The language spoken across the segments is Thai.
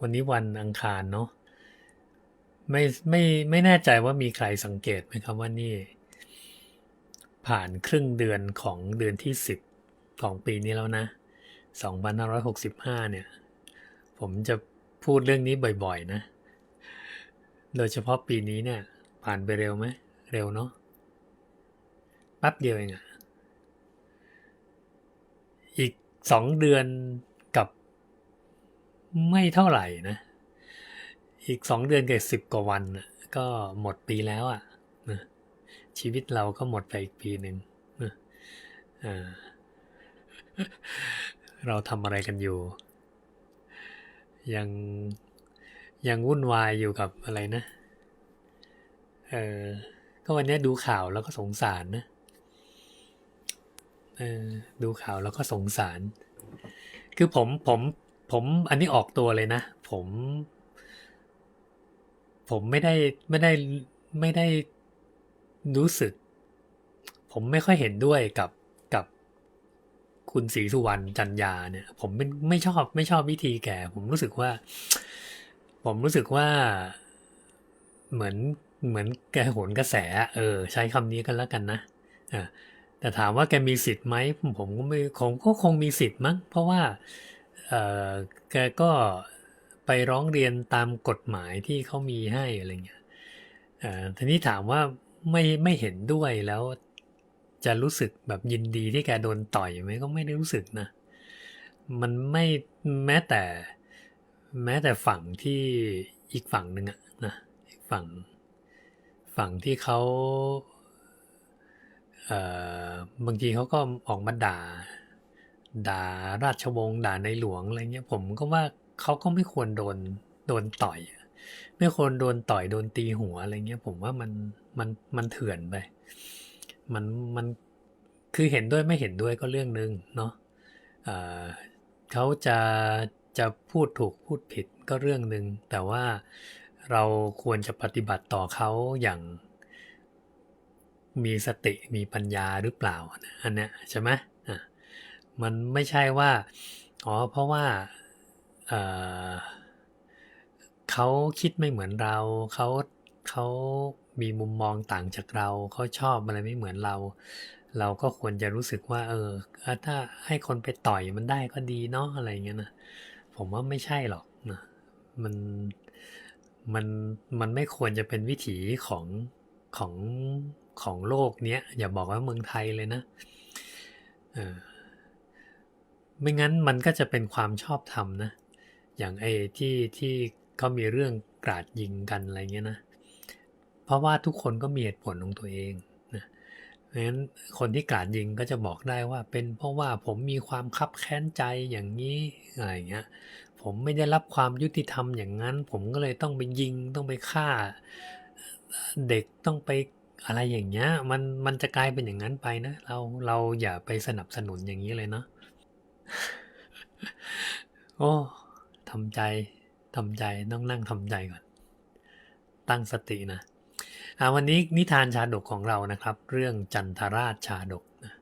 วันนี้วันอังคารเนาะไม่ไม่ไม่แน่ใจว่ามีใครสังเกตไหมครับว่านี่ ผ่านครึ่งเดือนของเดือนที่สิบของปีนี้แล้วนะ2565 เนี่ย ผมจะพูดเรื่องนี้บ่อยๆนะ โดยเฉพาะปีนี้เนี่ย ผ่านไปเร็วไหมเร็วเนาะแป๊บเดียวเองอะอีกสองเดือน ไม่เท่าไหร่นะ อีกสองเดือนกับสิบกว่าวันก็หมดปีแล้วอะ่ะนะชีวิตเราก็หมดไปอีกปีหนึ่งนะเราทำอะไรกันอยู่ ยังยังวุ่นวายอยู่กับอะไรนะ เออก็วันนี้ดูข่าวแล้วก็สงสารนะเออดูข่าวแล้วก็สงสาร คือผมผม ผมอันนี้ออกตัวเลยนะ ผม ผมไม่ได้ไม่ได้ไม่ได้รู้สึก ผมไม่ค่อยเห็นด้วยกับกับคุณศรีสุวรรณจันยาเนี่ย ผมไม่ไม่ชอบไม่ชอบวิธีแกผมรู้สึกว่า ผมรู้สึกว่าเหมือนเหมือนแกโหนกระแส เออ ใช้คำนี้กันแล้วกันนะอ่าแต่ถามว่าแกมีสิทธิ์ไหมผมก็ไม่ผมก็คงมีสิทธิ์มั้งเพราะว่า แกก็ไปร้องเรียนตามกฎหมายที่เขามีให้อะไรเงี้ยทีนี้ถามว่าไม่ไม่เห็นด้วยแล้วจะรู้สึกแบบยินดีที่แกโดนต่อยไหมก็ไม่ได้รู้สึกนะ มันไม่แม้แต่ แม้แต่ฝั่งที่อีกฝั่งหนึ่งอะนะอีกฝั่งฝั่งที่เขาเอ่อบางทีเขาก็ออกมาด่า ด่าราชวงศ์ด่าในหลวงอะไรเงี้ยผมก็ว่าเขาก็ไม่ควรโดนโดนต่อย ไม่ควรโดนต่อยโดนตีหัวอะไรเงี้ยผมว่ามันมันมันเถื่อนไปมันมันคือเห็นด้วยไม่เห็นด้วยก็เรื่องหนึ่งเนาะเขาจะจะพูดถูกพูดผิดก็เรื่องหนึ่งแต่ว่าเราควรจะปฏิบัติต่อเขาอย่างมีสติมีปัญญาหรือเปล่าอันเนี้ยใช่ไหม มันไม่ใช่ว่า อ๋อ เพราะว่าเเขาคิดไม่เหมือนเราเขาเขามีมุมมองต่างจากเรา เขาชอบอะไรไม่เหมือนเรา เราก็ควรจะรู้สึกว่า เออ ถ้าให้คนไปต่อยมันได้ก็ดีเนาะอะไรเงี้ยนะ ผมว่าไม่ใช่หรอกนะมันมันมันไม่ควรจะเป็นวิถีของของของโลกเนี้ยอย่าบอกว่าเมืองไทยเลยนะ เออ ไม่งั้นมันก็จะเป็นความชอบธรรมนะ อย่างไอ้ที่ที่เขามีเรื่องกราดยิงกันอะไรเงี้ยนะ เพราะว่าทุกคนก็มีเหตุผลของตัวเองนะเพราะฉะนั้นคนที่กราดยิงก็จะบอกได้ว่าเป็นเพราะว่าผมมีความคับแค้นใจอย่างนี้อะไรเงี้ย ผมไม่ได้รับความยุติธรรมอย่างนั้น ผมก็เลยต้องไปยิงต้องไปฆ่า เด็กต้องไปอะไรอย่างเงี้ยมันมันจะกลายเป็นอย่างนั้นไปนะ เราเราอย่าไปสนับสนุนอย่างนี้เลยเนาะ โอ้ทำใจทำใจต้องนั่งทำใจก่อน ตั้งสตินะอ่าวันนี้นิทานชาดกของเรานะครับ เรื่องจันทราชชาดกนะ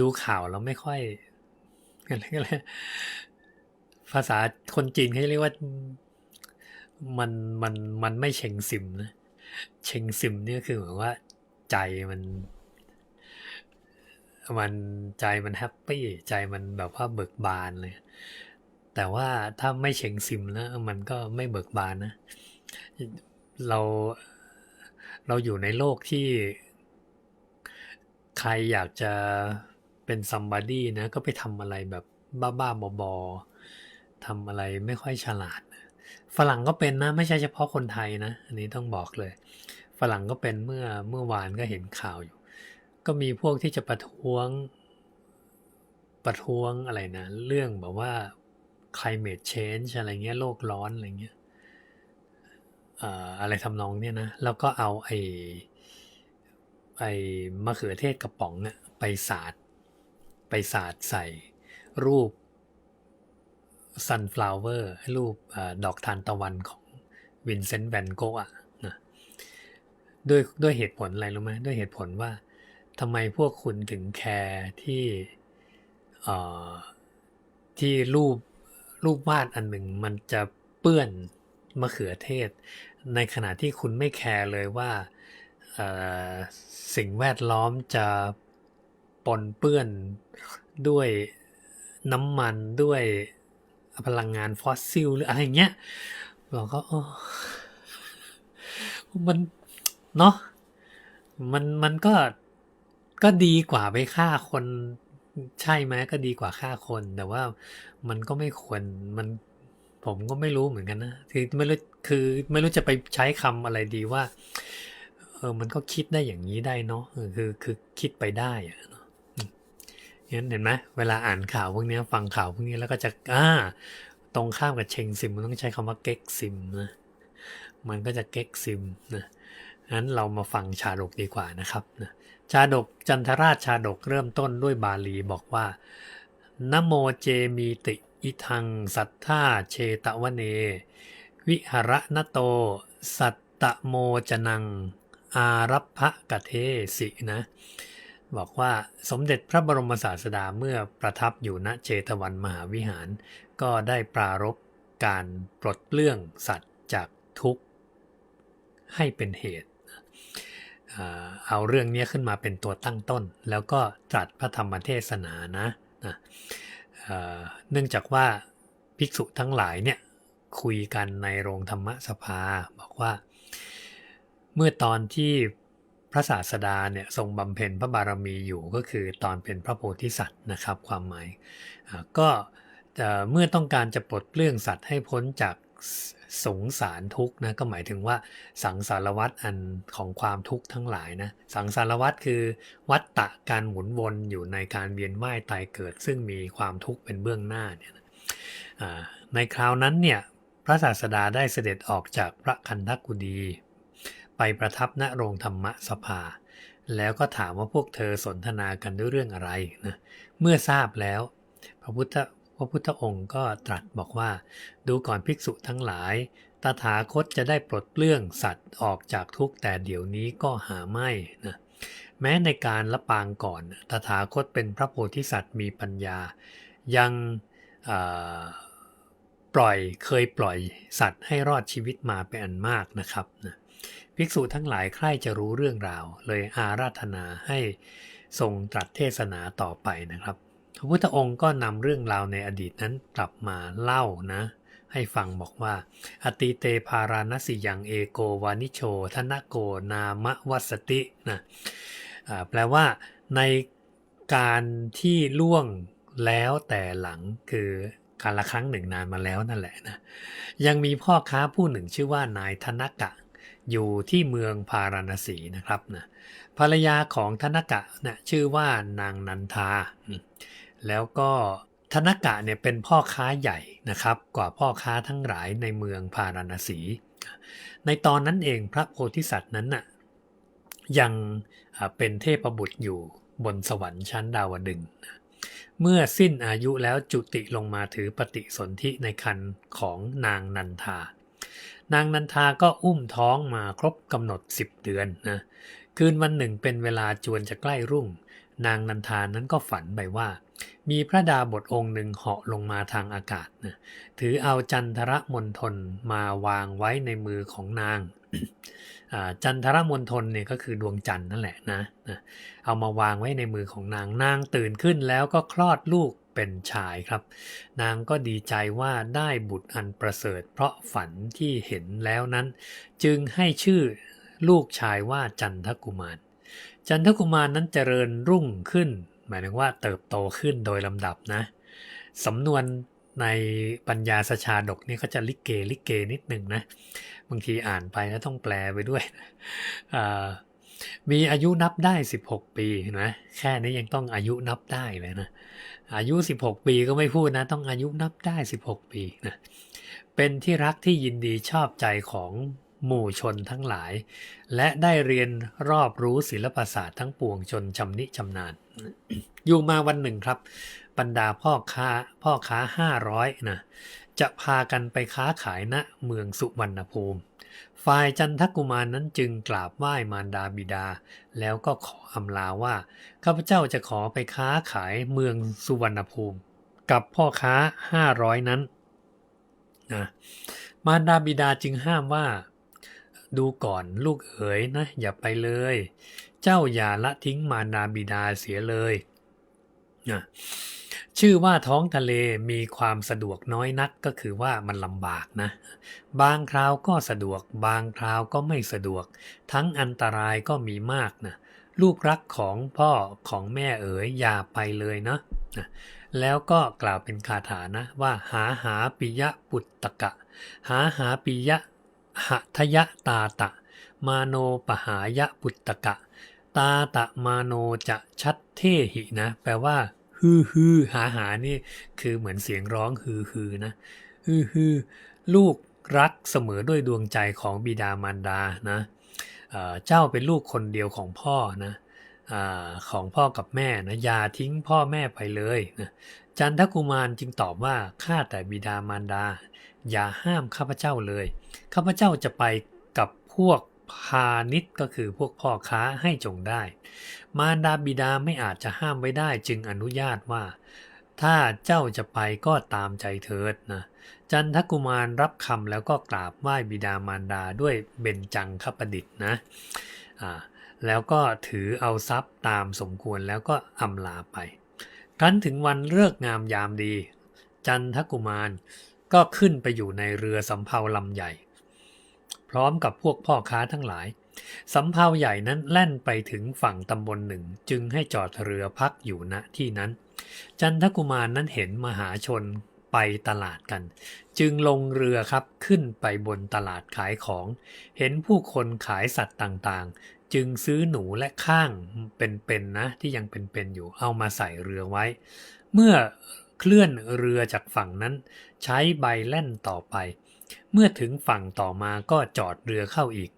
ดูข่าวเราไม่ค่อยอะไรก็เลยภาษาคนจีนเขาเรียกว่ามันมันมันไม่เชงซิมนะเชงซิมนี่คือเหมือนว่าใจมัน มันใจมันแฮปปี้ใจมันแบบว่าเบิกบานเลย แต่ว่าถ้าไม่เชงซิมนะมันก็ไม่เบิกบานนะ เราเราอยู่ในโลกที่ ใครอยากจะเป็นซัมบ o d ดี้นะ ก็ไปทำอะไรแบบบ้าๆบอๆทำอะไรไม่ค่อยฉลาด ฝรั่งก็เป็นนะ ไม่ใช่เฉพาะคนไทยนะ อันนี้ต้องบอกเลย ฝรั่งก็เป็นเมื่อเมื่อวานก็เห็นข่าวอยู่ ก็มีพวกที่จะประท้วง ประท้วงอะไรนะ เรื่องแบบว่า climate change อะไรเงี้ยโลกร้อนอะไรเงี้ยอะไรทำนองเนี่ยนะ แล้วก็เอาไอ้ไอ้มะเขือเทศกระป๋องเนี่ยไปสาด ไปสาดใส่รูป sunflower รูปอดอกทานตะวันของวินเซนต์แวนโกะนะด้วยด้วยเหตุผลอะไรรู้ไหมด้วยเหตุผลว่า ทำไมพวกคุณถึงแคร์ที่ที่รูปรูปวาดอันหนึ่งมันจะเปื้อนมะเขือเทศ ในขณะที่คุณไม่แคร์เลยว่าสิ่งแวดล้อมจะปนเปื้อนด้วยน้ำมันด้วยพลังงานฟอสซิลหรืออะไรเงี้ยเราก็โอ้มันเนาะมันมันก็ ก็ดีกว่าไปฆ่าคน ใช่ไหมก็ดีกว่าฆ่าคน แต่ว่ามันก็ไม่ควรมันผมก็ไม่รู้เหมือนกันนะคือไม่รู้คือไม่รู้จะไปใช้คำอะไรดีว่า เออมันก็คิดได้อย่างนี้ได้เนาะคือคือคิดไปได้อะเนาะงั้นเห็นไหมเวลาอ่านข่าวพวกนี้ฟังข่าวพวกนี้แล้วก็จะอ่าตรงข้ามกับเชงซิมมันต้องใช้คำว่าเก๊กซิมนะมันก็จะเก๊กซิมนะงั้นเรามาฟังชาดกดีกว่านะครับนะ ชาดกจันทราชชาดกเริ่มต้นด้วยบาลีบอกว่านโมเจมีติอิทังสัทธาเชตวเน วิหระนโต สัตตโมจนัง อารัพะกะเทสินะ บอกว่าสมเด็จพระบรมศาสดาเมื่อประทับอยู่ณเจตวันมหาวิหาร ก็ได้ปรารบการปลดเปลื้องสัตว์จากทุกข์ให้เป็นเหตุ เอาเรื่องนี้ขึ้นมาเป็นตัวตั้งต้น แล้วก็ตรัสพระธรรมเทศนานะนะเนื่องจากว่าภิกษุทั้งหลายเนี่ยคุยกันในโรงธรรมสภาบอกว่า เมื่อตอนที่พระศาสดาเนี่ยทรงบำเพ็ญพระบารมีอยู่ก็คือตอนเป็นพระโพธิสัตว์นะครับ ความหมายก็เมื่อต้องการจะปลดเปลื้องสัตว์ให้พ้นจาก สงสารทุกข์นะก็หมายถึงว่าสังสารวัฏอันของความทุกข์ทั้งหลายนะสังสารวัฏคือวัฏฏะการหมุนวนอยู่ในการเวียนว่ายตายเกิด ซึ่งมีความทุกข์เป็นเบื้องหน้าเนี่ยนะในคราวนั้นเนี่ยพระศาสดาได้เสด็จออกจากพระคันธกุดี ไปประทับณโรงธรรมสภา แล้วก็ถามว่าพวกเธอสนทนากันด้วยเรื่องอะไรนะเมื่อทราบแล้ว พระพุทธ ระพุทธองค์ก็ตรัสบอกว่า ดูก่อนภิกษุทั้งหลาย ตถาคตจะได้ปลดเปลื้องสัตว์ออกจากทุกข์แต่เดี๋ยวนี้ก็หาไม่นะแม้ในการละปางก่อน ตถาคตเป็นพระโพธิสัตว์มีปัญญา ยังปล่อยเคยปล่อยสัตว์ให้รอดชีวิตมาเป็นอันมากนะครับนะภิกษุทั้งหลายใคร่จะรู้เรื่องราว เลยอาราธนาให้ทรงตรัสเทศนาต่อไปนะครับ พระพุทธองค์ก็นำเรื่องราวในอดีตนั้นกลับมาเล่านะ ให้ฟังบอกว่า อติเตพาราณสิยังเอโกวานิโชธนโกนามวัสตินะแปลว่าในการที่ล่วงแล้วแต่หลังคือการละครั้งหนึ่งนานมาแล้วนั่นแหละนะยังมีพ่อค้าผู้หนึ่งชื่อว่านายธนกะ อยู่ที่เมืองพาราณสีนะครับนะภรรยาของธนกะนะชื่อว่านางนันทา แล้วก็ธนกะเนี่ยเป็นพ่อค้าใหญ่นะครับ กว่าพ่อค้าทั้งหลายในเมืองพาราณสี ในตอนนั้นเองพระโพธิสัตว์นั้นน่ะยังเป็นเทพบุตรอยู่บนสวรรค์ชั้นดาวดึง เมื่อสิ้นอายุแล้วจุติลงมาถือปฏิสนธิในคันของนางนันทา นางนันทาก็อุ้มท้องมาครบกำหนด 10 เดือนนะคืนวันหนึ่งเป็นเวลาจวนจะใกล้รุ่ง นางนันทานั้นก็ฝันไปว่า มีพระดาบทองค์หนึ่งเหาะลงมาทางอากาศนะถือเอาจันทรมณฑลมาวางไว้ในมือของนางจันทรมณฑลเนี่ยก็คือดวงจันทร์นั่นแหละนะนะเอามาวางไว้ในมือของนางนางตื่นขึ้นแล้วก็คลอดลูกเป็นชายครับ นางก็ดีใจว่าได้บุตรอันประเสริฐ เพราะฝันที่เห็นแล้วนั้น จึงให้ชื่อลูกชายว่าจันทกุมาร จันทกุมารนั้นเจริญรุ่งขึ้น หมายถึงว่าเติบโตขึ้นโดยลำดับนะสำนวนในปัญญาสชาดกนี่เขาจะลิเกลิเกนิดหนึ่งนะบางทีอ่านไปแล้วต้องแปลไปด้วยมีอายุนับได้ 16 ปีนะแค่นี้ยังต้องอายุนับได้เลยนะอายุ 16 ปีก็ไม่พูดนะ ต้องอายุนับได้ 16 ปีนะเป็นที่รักที่ยินดีชอบใจของ หมู่ชนทั้งหลาย และได้เรียนรอบรู้ศิลปศาสตร์ทั้งปวงจนชำนิชำนาญ อยู่มาวันหนึ่งครับ บรรดาพ่อค้าพ่อค้าห้าร้อยนะจะพากันไปค้าขายณเมืองสุวรรณภูมิ ฝ่ายจันทกุมารนั้นจึงกราบไหว้มารดาบิดา แล้วก็ขออำลาว่าข้าพเจ้าจะขอไปค้าขายเมืองสุวรรณภูมิ กับพ่อค้าห้าร้อยนั้นนะมารดาบิดาจึงห้ามว่า ดูก่อนลูกเอ๋ยนะ อย่าไปเลย เจ้าอย่าละทิ้งมารดาบิดาเสียเลยนะชื่อว่าท้องทะเลมีความสะดวกน้อยนักก็คือว่ามันลำบากนะ บางคราวก็สะดวก บางคราวก็ไม่สะดวก ทั้งอันตรายก็มีมากนะลูกรักของพ่อของแม่เอ๋ยอย่าไปเลยเนาะนะแล้วก็กล่าวเป็นคาถานะว่าหาหาปิยะปุตตกะ หาหาปิยะ หะทยตาตะ มาโนปหายะปุตตกะ ตาตะมาโนจะชัดเทหินะ แปลว่าฮือฮือหาหานี่คือเหมือนเสียงร้องฮือฮือนะฮือฮือลูกรักเสมอด้วยดวงใจของบิดามารดานะเจ้าเป็นลูกคนเดียวของพ่อนะอของพ่อกับแม่นะอย่าทิ้งพ่อแม่ไปเลยนะ จันทกุมารจึงตอบว่าข้าแต่บิดามารดา อย่าห้ามข้าพเจ้าเลย ข้าพเจ้าจะไปกับพวกพาณิชย์ก็คือพวกพ่อค้าให้จงได้ มารดาบิดาไม่อาจจะห้ามไว้ได้จึงอนุญาตว่า ถ้าเจ้าจะไปก็ตามใจเถิดนะจันทกุมารรับคำแล้วก็กราบไหว้บิดามารดาด้วยเบญจังคประดิษฐ์นะแล้วก็ถือเอาทรัพย์ตามสมควรแล้วก็อำลาไป ครั้นถึงวันเลิกงามยามดี จันทกุมารก็ขึ้นไปอยู่ในเรือสำเภาลำใหญ่ พร้อมกับพวกพ่อค้าทั้งหลายสำเภาใหญ่นั้นแล่นไปถึงฝั่งตำบลหนึ่ง จึงให้จอดเรือพักอยู่ณที่นั้น จันทกุมารนั้นเห็นมหาชนไปตลาดกัน จึงลงเรือครับขึ้นไปบนตลาดขายของ เห็นผู้คนขายสัตว์ต่าง จึงซื้อหนูและข้างเป็นๆนะที่ยังเป็นๆอยู่เอามาใส่เรือไว้ เมื่อเคลื่อนเรือจากฝั่งนั้น ใช้ใบแล่นต่อไป เมื่อถึงฝั่งต่อมาก็จอดเรือเข้าอีก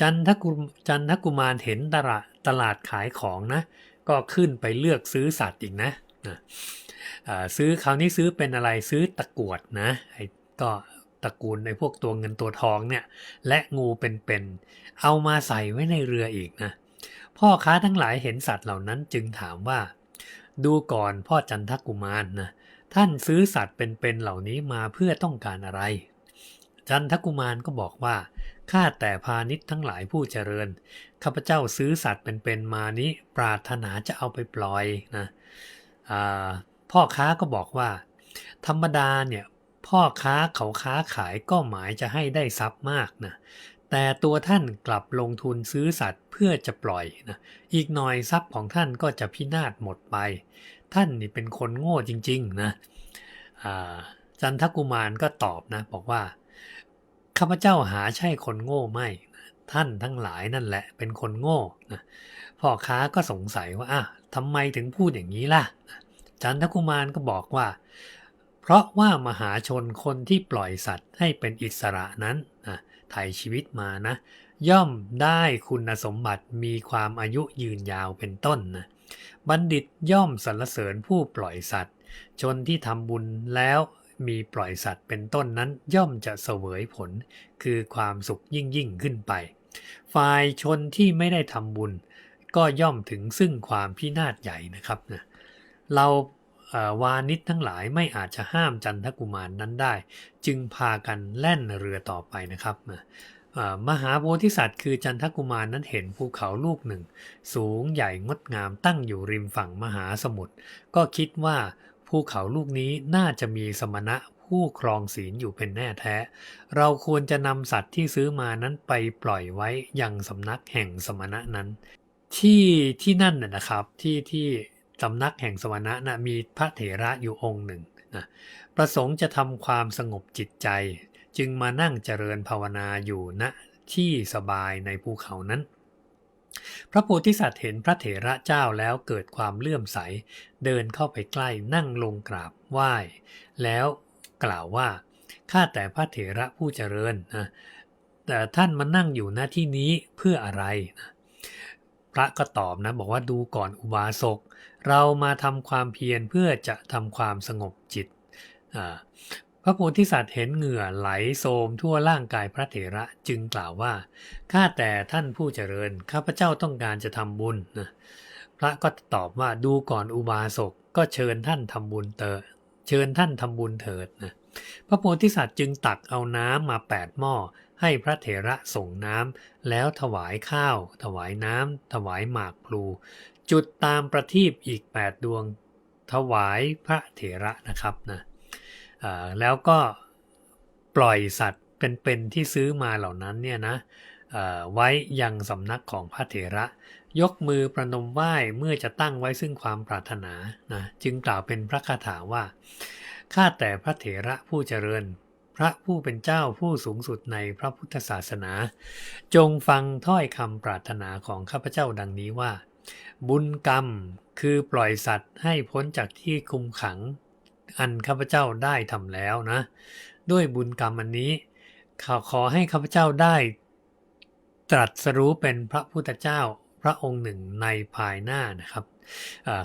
จันทกุมจันทกุมารเห็นตลาดตลาดขายของนะ ก็ขึ้นไปเลือกซื้อสัตว์อีกนะะซื้อคราวนี้ซื้อเป็นอะไรซื้อตะกวดนะไอ้ก็ ตระกูลในพวกตัวเงินตัวทองเนี่ย และงูเป็นๆเอามาใส่ไว้ในเรืออีกนะ พ่อค้าทั้งหลายเห็นสัตว์เหล่านั้นจึงถามว่า ดูก่อนพ่อจันทกุมารนะท่านซื้อสัตว์เป็นๆเหล่านี้มาเพื่อต้องการอะไร จันทกุมารก็บอกว่าข้าแต่พาณิชย์ทั้งหลายผู้เจริญข้าพเจ้าซื้อสัตว์เป็นๆมานี้ปรารถนาจะเอาไปปล่อยนะพ่อค้าก็บอกว่า ธรรมดาเนี่ย พ่อค้าเขาค้าขายก็หมายจะให้ได้ทรัพย์มากนะแต่ตัวท่านกลับลงทุนซื้อสัตว์เพื่อจะปล่อยนะอีกหน่อยทรัพย์ของท่านก็จะพินาศหมดไป ท่านนี่เป็นคนโง่จริงๆนะจันทกุมารก็ตอบนะบอกว่าข้าพเจ้าหาใช่คนโง่ไม่ท่านทั้งหลายนั่นแหละเป็นคนโง่นะพ่อค้าก็สงสัยว่าอะทำไมถึงพูดอย่างนี้ล่ะ จันทกุมารก็บอกว่า เพราะว่ามหาชนคนที่ปล่อยสัตว์ให้เป็นอิสระนั้นนะไถ่ชีวิตมานะ ย่อมได้คุณสมบัติมีความอายุยืนยาวเป็นต้นนะบัณฑิตย่อมสรรเสริญผู้ปล่อยสัตว์ ชนที่ทำบุญแล้วมีปล่อยสัตว์เป็นต้นนั้นย่อมจะเสวยผล คือความสุขยิ่งยิ่งขึ้นไป ฝ่ายชนที่ไม่ได้ทำบุญ ก็ย่อมถึงซึ่งความพินาศใหญ่นะครับนะเรา วานิชทั้งหลายไม่อาจจะห้ามจันทกุมารนนั้นได้ จึงพากันแล่นเรือต่อไปนะครับมหาโพธิสัตว์คือจันทกุมารนั้นเห็นภูเขาลูกหนึ่ง สูงใหญ่งดงามตั้งอยู่ริมฝั่งมหาสมุทรก็คิดว่าภูเขาลูกนี้น่าจะมีสมณะผู้ครองศีลอยู่เป็นแน่แท้ เราควรจะนำสัตว์ที่ซื้อมานั้นไปปล่อยไว้ยังสำนักแห่งสมณะนั้น ที่ที่นั่นน่ะนะครับที่ที่ สำนักแห่งสมณะนะมีพระเถระอยู่องค์หนึ่งนะประสงค์จะทำความสงบจิตใจ จึงมานั่งเจริญภาวนาอยู่ณที่สบายในภูเขานั้น พระโพธิสัตว์เห็นพระเถระเจ้าแล้วเกิดความเลื่อมใส เดินเข้าไปใกล้นั่งลงกราบไหว้ แล้วกล่าวว่าข้าแต่พระเถระผู้เจริญนะแต่ท่านมานั่งอยู่หน้าที่นี้เพื่ออะไรนะพระก็ตอบนะบอกว่าดูก่อนอุบาสก เรามาทำความเพียรเพื่อจะทำความสงบจิต พระโพธิสัตว์เห็นเหงื่อไหลโสมทั่วร่างกายพระเถระจึงกล่าวว่า ข้าแต่ท่านผู้เจริญ ข้าพเจ้าต้องการจะทำบุญนะพระก็ตอบว่าดูก่อนอุบาสกก็เชิญท่านทำบุญเตอเชิญท่านทำบุญเถิดนะพระโพธิสัตว์จึงตักเอาน้ำมาแปดหม้อให้พระเถระส่งน้ำแล้วถวายข้าว ถวายน้ำถวายหมากพลู จุดตามประทีปอีก 8 ดวงถวายพระเถระนะครับนะแล้วก็ปล่อยสัตว์เป็นๆที่ซื้อมาเหล่านั้นเนี่ยนะไว้ยังสำนักของพระเถระ ยกมือประนมไหว้เมื่อจะตั้งไว้ซึ่งความปรารถนานะจึงกล่าวเป็นพระคาถาว่าข้าแต่พระเถระผู้เจริญ พระผู้เป็นเจ้าผู้สูงสุดในพระพุทธศาสนา จงฟังถ้อยคำปรารถนาของข้าพเจ้าดังนี้ว่า บุญกรรมคือปล่อยสัตว์ให้พ้นจากที่คุมขัง อันข้าพเจ้าได้ทำแล้วนะ ด้วยบุญกรรมอันนี้ขอขอให้ข้าพเจ้าได้ ตรัสรู้เป็นพระพุทธเจ้าพระองค์หนึ่งในภายหน้านะครับ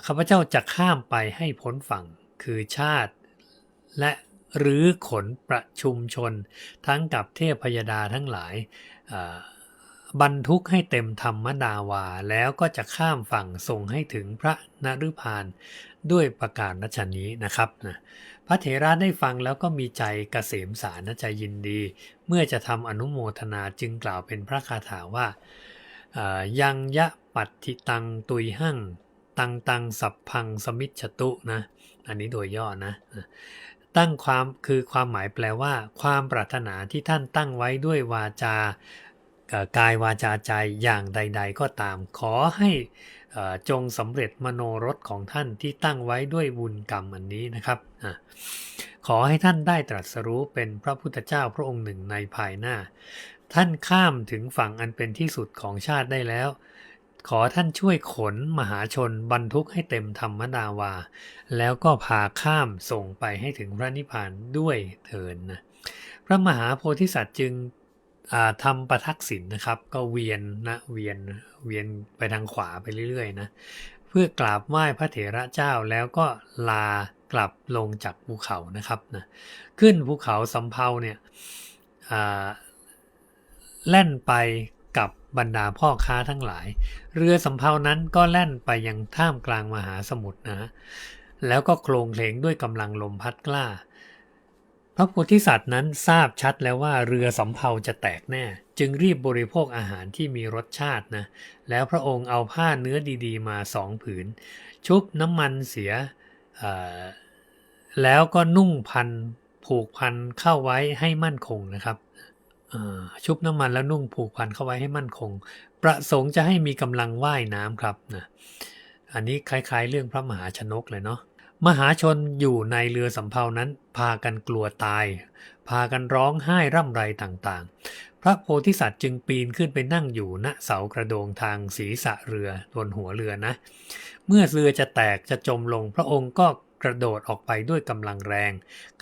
ข้าพเจ้าจะข้ามไปให้พ้นฝั่งคือชาติ และหรือขนประชุมชน ทั้งกับเทพพยดาทั้งหลาย บรรทุกให้เต็มธรรมดาวาแล้วก็จะข้ามฝั่งส่งให้ถึงพระนฤพานด้วยประกาศรัชนี้นะครับนะพระเถระได้ฟังแล้วก็มีใจกเกษมสารนะใจยินดี เมื่อจะทำอนุโมทนาจึงกล่าวเป็นพระคาถาว่ายังยะปัตติตังตุยหั่งตังตังสัพพังสมิชตุนะอันนี้โดยย่อนะตั้งความคือความหมายแปลว่า ความปรารถนาที่ท่านตั้งไว้ด้วยวาจา กายวาจาใจอย่างใด ๆ ก็ตาม ขอให้จงสำเร็จมโนรสของท่านที่ตั้งไว้ด้วยบุญกรรมอันนี้นะครับอขอให้ท่านได้ตรัสรู้เป็นพระพุทธเจ้าพระองค์หนึ่งในภายหน้า ท่านข้ามถึงฝั่งอันเป็นที่สุดของชาติได้แล้ว ขอท่านช่วยขนมหาชนบรรทุกให้เต็มธรรมดาวา แล้วก็พาข้ามส่งไปให้ถึงพระนิพพานด้วยเถินนะพระมหาโพธิสัตว์จึง ทำประทักษิณนะครับ ก็เวียนนะเวียนเวียนไปทางขวาไปเรื่อยๆนะเพื่อกราบไหว้พระเถระเจ้าแล้วก็ลากลับลงจากภูเขานะครับนะขึ้นภูเขาสำเภาเนี่ยแล่นไปกับบรรดาพ่อค้าทั้งหลาย เรือสำเภานั้นก็แล่นไปยังท่ามกลางมหาสมุทรนะฮะแล้วก็โครงเพลงด้วยกำลังลมพัดกล้า พระโพธิสัตว์นั้นทราบชัดแล้วว่าเรือสำเภาจะแตกแน่ จึงรีบบริโภคอาหารที่มีรสชาตินะ แล้วพระองค์เอาผ้าเนื้อดีๆ มาสองผืน ชุบน้ำมันเสีย แล้วก็นุ่งพันผูกพันเข้าไว้ให้มั่นคงนะครับชุบน้ำมันแล้วนุ่งผูกพันเข้าไว้ให้มั่นคง ประสงค์จะให้มีกำลังว่ายน้ำครับนะอันนี้คล้ายๆ เรื่องพระมหาชนกเลยเนาะ มหาชนอยู่ในเรือสำเภานั้น พากันกลัวตาย พากันร้องไห้ร่ำไรต่างๆ พระโพธิสัตว์จึงปีนขึ้นไปนั่งอยู่ณเสากระโดงทางศีรษะเรือบนหัวเรือนะ เมื่อเรือจะแตกจะจมลงพระองค์ก็กระโดดออกไปด้วยกำลังแรง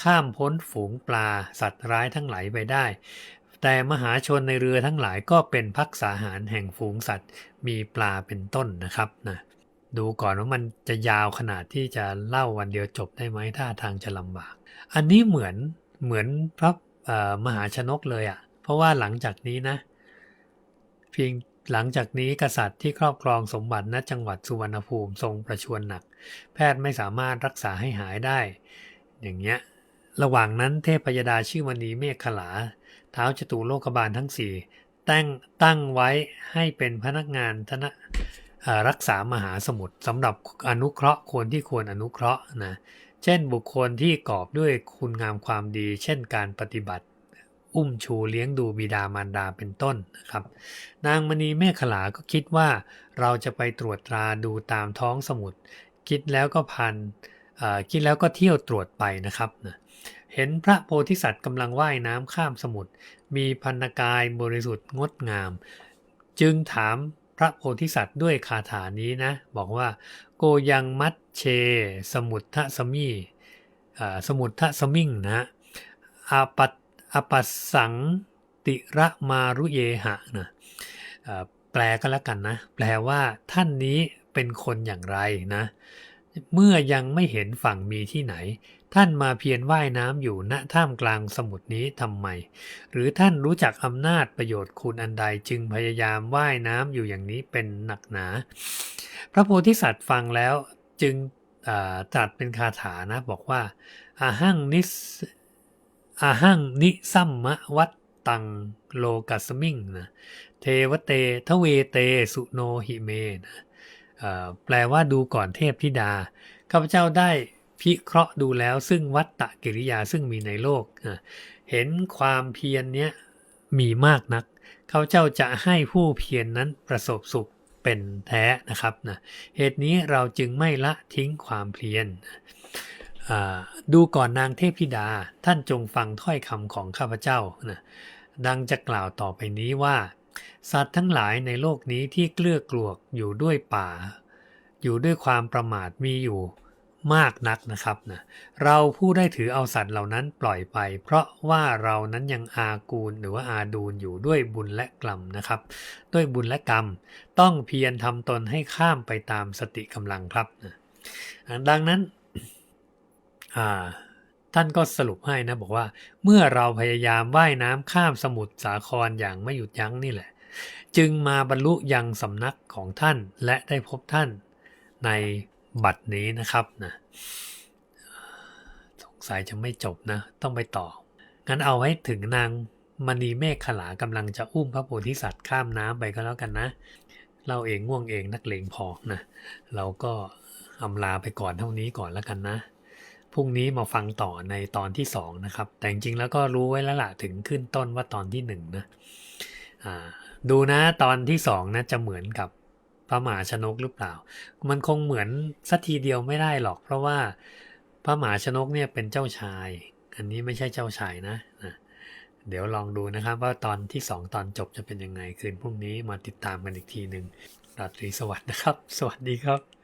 ข้ามพ้นฝูงปลาสัตว์ร้ายทั้งหลายไปได้ แต่มหาชนในเรือทั้งหลายก็เป็นพักษาหารแห่งฝูงสัตว์ มีปลาเป็นต้นนะครับนะ ดูก่อนว่ามันจะยาวขนาดที่จะเล่าวันเดียวจบได้ไหมท่าทางจะลำบาก อันนี้เหมือนเหมือนพระมหาชนกเลยอะ่ะ เพราะว่าหลังจากนี้นะ เพียงหลังจากนี้กษัตริย์ที่ครอบครองสมบัติณจังหวัดสุวรรณภูมิทรงประชวรหนัก แพทย์ไม่สามารถรักษาให้หายได้ อย่างเงี้ยระหว่างนั้นเทพยดาชื่อมณีเมฆขลา เท้าจตุโลกบาลทั้งสี่ตั้งตั้งไว้ให้เป็นพนักงานธนเอ่อ รักษามหาสมุทรสำหรับอนุเคราะห์คนที่ควรอนุเคราะห์นะเช่นบุคคลที่กอบด้วยคุณงามความดี เช่นการปฏิบัติ อุ้มชูเลี้ยงดูบิดามารดาเป็นต้นนะครับ นางมณีเมฆขลาก็คิดว่าเราจะไปตรวจตราดูตามท้องสมุทรคิดแล้วก็พันคิดแล้วก็เที่ยวตรวจไปนะครับนะเห็นพระโพธิสัตว์กำลังว่ายน้ำข้ามสมุทรมีพันกายบริสุทธิ์งดงาม จึงถาม ระโพธิสัตว์ด้วยคาถานี้นะ บอกว่า โกยังมัดเช สมุททสมีอ่าสมุททสมิงนะอาปัตอปัสสังติระมารุเยหะนะแปลก็แล้วกันนะ แปลว่าท่านนี้เป็นคนอย่างไรนะ เมื่อยังไม่เห็นฝั่งมีที่ไหน ท่านมาเพียรว่ายน้ำอยู่ณท่ามกลางสมุทรนี้ทำไม หรือท่านรู้จักอำนาจประโยชน์คุณอันใดจึงพยายามว่ายน้ำอยู่อย่างนี้เป็นหนักหนา พระโพธิสัตว์ฟังแล้วจึงอ่าตรัสเป็นคาถานะบอกว่า อาหังนิสอาหังนิสัมมะวัตตังโลกัสมิงนะเทวเตทเวเตสุโนหิเมนะแปลว่าดูก่อนเทพธิดาข้าพเจ้าได้ พิเคราะห์ดูแล้วซึ่งวัตตะกิริยาซึ่งมีในโลก เห็นความเพียรเนี้ยมีมากนักข้าพเจ้าจะให้ผู้เพียรนนั้นประสบสุขเป็นแท้นะครับนะเหตุนี้เราจึงไม่ละทิ้งความเพียรดูก่อนนางเทพธิดาท่านจงฟังถ้อยคำของข้าพเจ้านะดังจะกล่าวต่อไปนี้ว่า สัตว์ทั้งหลายในโลกนี้ที่เกลือกลวกอยู่ด้วยป่า อยู่ด้วยความประมาทมีอยู่ มากนักนะครับนะเราผู้ได้ถือเอาสัตว์เหล่านั้นปล่อยไป เพราะว่าเรานั้นยังอากูลหรือว่าอาดูลอยู่ด้วยบุญและกรรมนะครับ ด้วยบุญและกรรม ต้องเพียรทำตนให้ข้ามไปตามสติกำลังครับนะดังนั้นท่านก็สรุปให้นะบอกว่า เมื่อเราพยายามว่ายน้ำข้ามสมุทรสาครอย่างไม่หยุดยั้งนี่แหละ จึงมาบรรลุยังสำนักของท่านและได้พบท่านใน บัดนี้นะครับนะสงสัยจะไม่จบนะ ต้องไปต่อ งั้นเอาไว้ถึงนางมณีเมฆขลากำลังจะอุ้มพระโพธิสัตว์ข้ามน้ำไปก็แล้วกันนะ เราเองง่วงเองนักเลงพอนะ เราก็อำลาไปก่อนเท่านี้ก่อนแล้วกันนะพรุ่งนี้มาฟังต่อในตอนที่สองนะครับ แต่จริงๆแล้วก็รู้ไว้แล้วล่ะถึงขึ้นต้นว่าตอนที่หนึ่งนะดูนะตอนที่สองนะจะเหมือนกับ พระหมาชนกหรือเปล่า มันคงเหมือนสักทีเดียวไม่ได้หรอก เพราะว่าพระหมาชนกเนี่ยเป็นเจ้าชาย อันนี้ไม่ใช่เจ้าชายนะนะเดี๋ยวลองดูนะครับว่าตอนที่สองตอนจบจะเป็นยังไงคืนพรุ่งนี้มาติดตามกันอีกทีหนึ่งราตรีสวัสดิ์นะครับ สวัสดีครับ